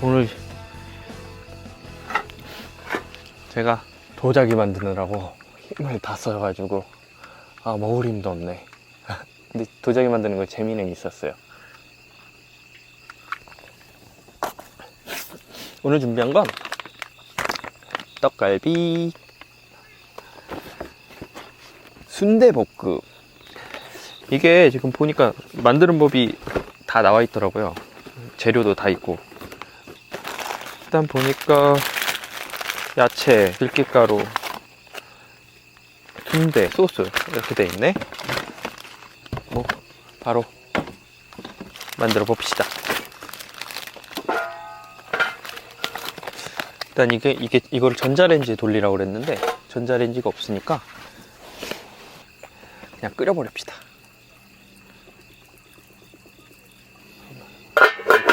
오늘 제가 도자기 만드느라고 힘을 다 써가지고 아 먹을 힘도 없네. 근데 도자기 만드는 거 재미는 있었어요. 오늘 준비한 건 떡갈비, 순대볶음. 이게 지금 보니까 만드는 법이 다 나와 있더라고요. 재료도 다 있고. 일단 보니까 야채, 들깨가루, 순대, 소스 이렇게 돼 있네. 뭐 바로 만들어 봅시다. 일단 이게 이게 이걸 전자레인지에 돌리라고 그랬는데 전자레인지가 없으니까 그냥 끓여버립시다.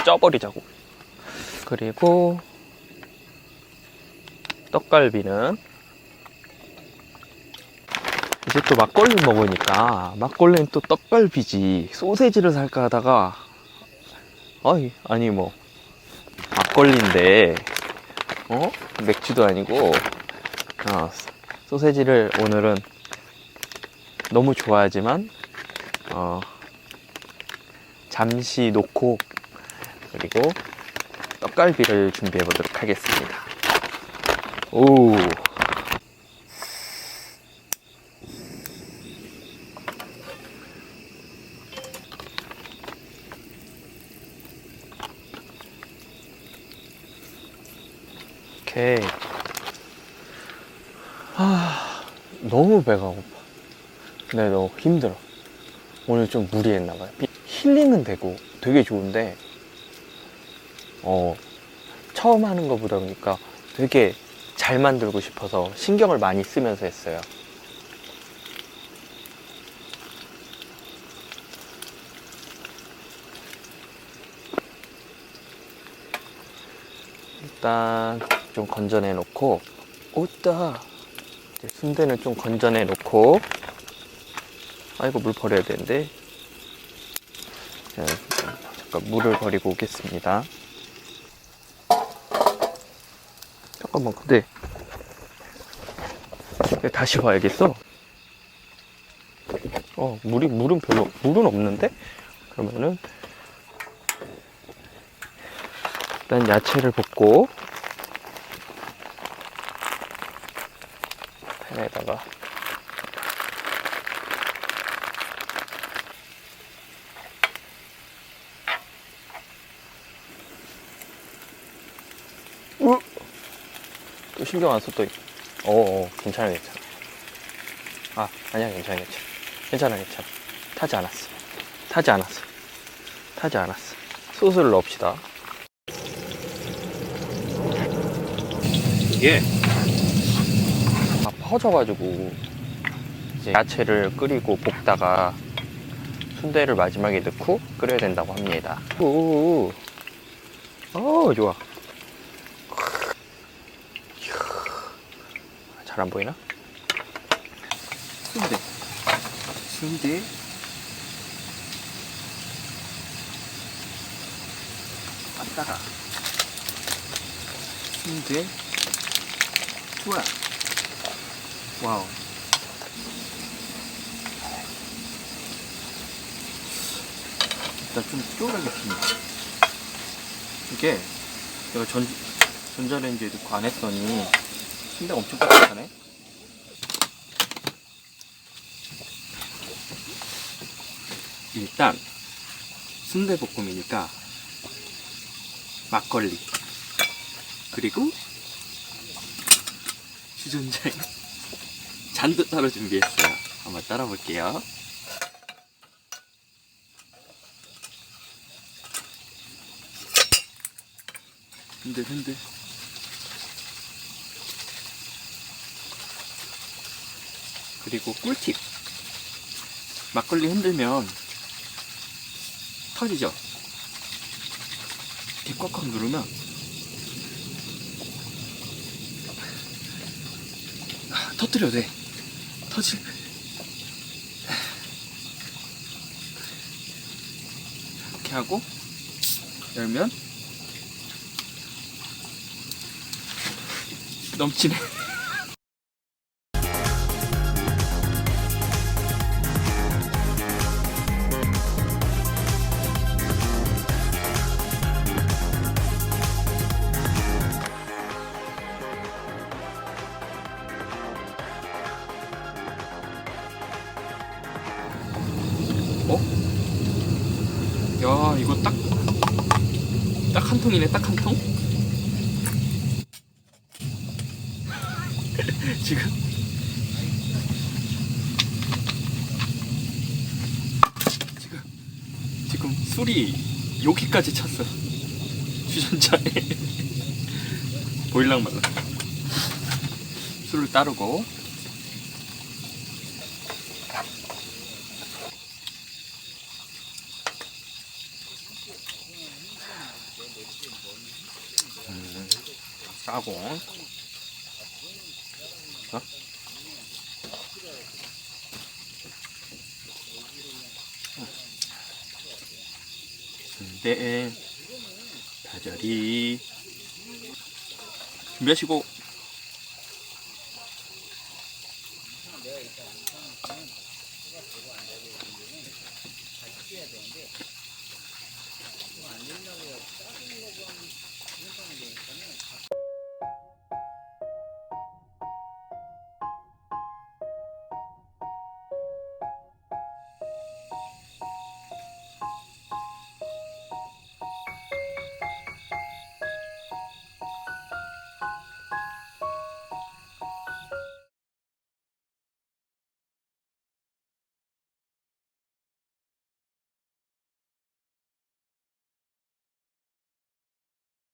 쪄버리자고. 그리고 떡갈비는 이제 또 막걸리 먹으니까 막걸리는 또 떡갈비지. 소세지를 살까 하다가 아이 아니 뭐 막걸리인데 어? 맥주도 아니고 어, 소세지를 오늘은 너무 좋아하지만 어 잠시 놓고 그리고 떡갈비를 준비해 보도록 하겠습니다. 오. 오케이. 아, 너무 배가 고파. 네, 너무 힘들어. 오늘 좀 무리했나봐요. 힐링은 되고 되게 좋은데, 어, 처음 하는 것보다 보니까 되게 잘 만들고 싶어서 신경을 많이 쓰면서 했어요. 일단 좀 건져내 놓고, 오따! 순대는 좀 건져내 놓고, 아이고, 물 버려야 되는데. 자, 잠깐 물을 버리고 오겠습니다. 잠깐만 근데. 왜 다시 와야겠어? 어 물이 물은 별로 물은 없는데? 그러면은. 일단 야채를 볶고. 팬에다가 또 신경 안 써, 또. 어, 어, 괜찮아, 괜찮아. 아, 아니야, 괜찮아, 괜찮아. 괜찮아, 괜찮아. 타지 않았어. 타지 않았어. 타지 않았어. 소스를 넣읍시다. 이게 막 퍼져가지고 이제 야채를 끓이고 볶다가 순대를 마지막에 넣고 끓여야 된다고 합니다. 오, 오, 좋아. 잘 안 보이나? 순대. 순대. 왔다가. 순대. 좋아. 와우. 일단 좀 쫄아겠습니다. 이게 내가 전, 전자레인지에 넣고 안 했더니 순대가 엄청 딱딱하네. 일단 순대 볶음이니까 막걸리 그리고 주전자에 잔도 따로 준비했어요. 한번 따라 볼게요. 흔들 흔들 그리고 꿀팁 막걸리 흔들면 터지죠? 이렇게 꽉꽉 누르면 아, 터뜨려도 돼 터질 이렇게 하고 열면 넘치네. 통이네, 딱 한 통? 지금? 지금 지금 술이 여기까지 찼어. 주전자에. 보일랑 말라. 술을 따르고 싸고. 어? 근데 다자리. 준비하시고.